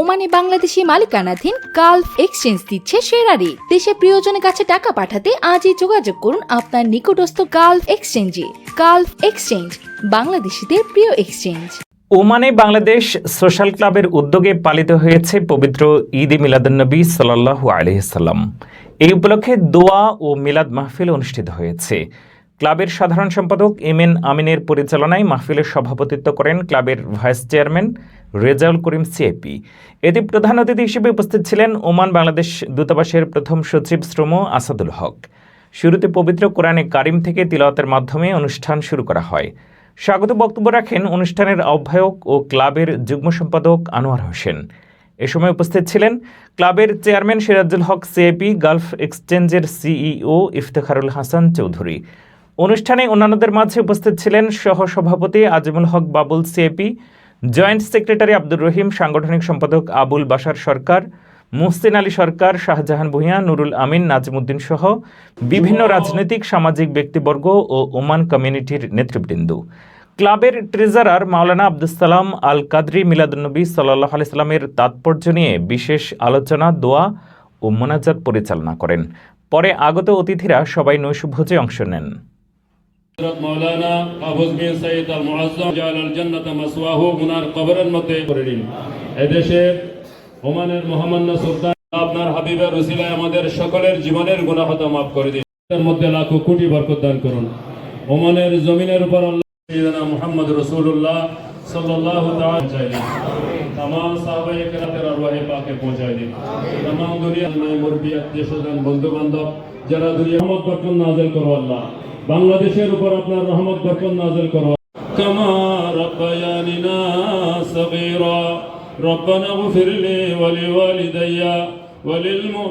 ওমানে বাংলাদেশি মালিকানাধীন Gulf exchange দিচ্ছে সেরা রেট দেশে প্রিয়জনের কাছে টাকা পাঠাতে আজই যোগাযোগ করুন আপনার নিকটস্থ গালফ এক্সচেঞ্জে। গালফ এক্সচেঞ্জ, বাংলাদেশিদের প্রিয় এক্সচেঞ্জ। ওমানে বাংলাদেশ সোশ্যাল ক্লাবের উদ্যোগে পালিত হয়েছে পবিত্র ঈদ এ মিলাদুন্নবী সাল্লাহু আলহিসাল্লাম এই উপলক্ষে দোয়া ও মিলাদ মাহফিল অনুষ্ঠিত হয়েছে। ক্লাবের সাধারণ সম্পাদক এম এন আমিনের পরিচালনায় মাহফিলের সভাপতিত্ব করেন ক্লাবের vice chairman Rezaul Karim CAP. এতে প্রধান অতিথি হিসেবে উপস্থিত ছিলেন ওমান বাংলাদেশ দূতাবাসের প্রথম সচিব শ্রম আসাদুল হক। শুরুতে পবিত্র কোরআনে কারিম থেকে তিলাওয়াতের মাধ্যমে অনুষ্ঠান শুরু করা হয়। স্বাগত বক্তব্য রাখেন অনুষ্ঠানের আহ্বায়ক ও ক্লাবের যুগ্ম সম্পাদক আনোয়ার হোসেন। এ সময় উপস্থিত ছিলেন ক্লাবের chairman Sirajul Haque CAP, Gulf এক্সচেঞ্জের সিইও ইফতেখারুল হাসান চৌধুরী। অনুষ্ঠানে অন্যান্যদের মাঝে উপস্থিত ছিলেন সহ সভাপতি Azmul Haque Babul CAP joint secretary Abdur Rahim সাংগঠনিক সম্পাদক আবুল বাশার সরকার মুহসিন আলী সরকার শাহজাহান ভূঁইয়া নুরুল আমিন নাজিমুদ্দিন সহ বিভিন্ন রাজনৈতিক সামাজিক ব্যক্তিবর্গ ও ওমান কমিউনিটির নেতৃবৃন্দ। ক্লাবের ট্রেজারার মাওলানা আব্দুল সালাম আল কাদরি মিলাদুন্নবী সাল্লাহ আলি সাল্লামের তাৎপর্য নিয়ে বিশেষ আলোচনা দোয়া ও মোনাজাত পরিচালনা করেন। পরে আগত অতিথিরা সবাই নৈশভোজে অংশ নেন। আপনার হাবিবের রসিলায় আমাদের সকলের জীবনের গুণাহতা মাফ করে দিন। এর মধ্যে লাখো কোটি বরকত করুন। ওমানের জমিনের উপর আল্লাহ সাইয়েদানা মুহাম্মদ রাসূলুল্লাহ তাম দরবারে পাকে পৌঁছায় দিন তাম দুনিয়া মায় মুরব্বী আত্মীয় স্বজন বন্ধু বান্ধব যারা দুনিয়া রহমত বরকত নাজেল করো আল্লাহ। বাংলাদেশের উপর আপনার রহমত বরকত নাজেল করো। কামা রাব্বায়ানিনা সগীরা ربنا اغفر لي ولوالدي وللمؤمنين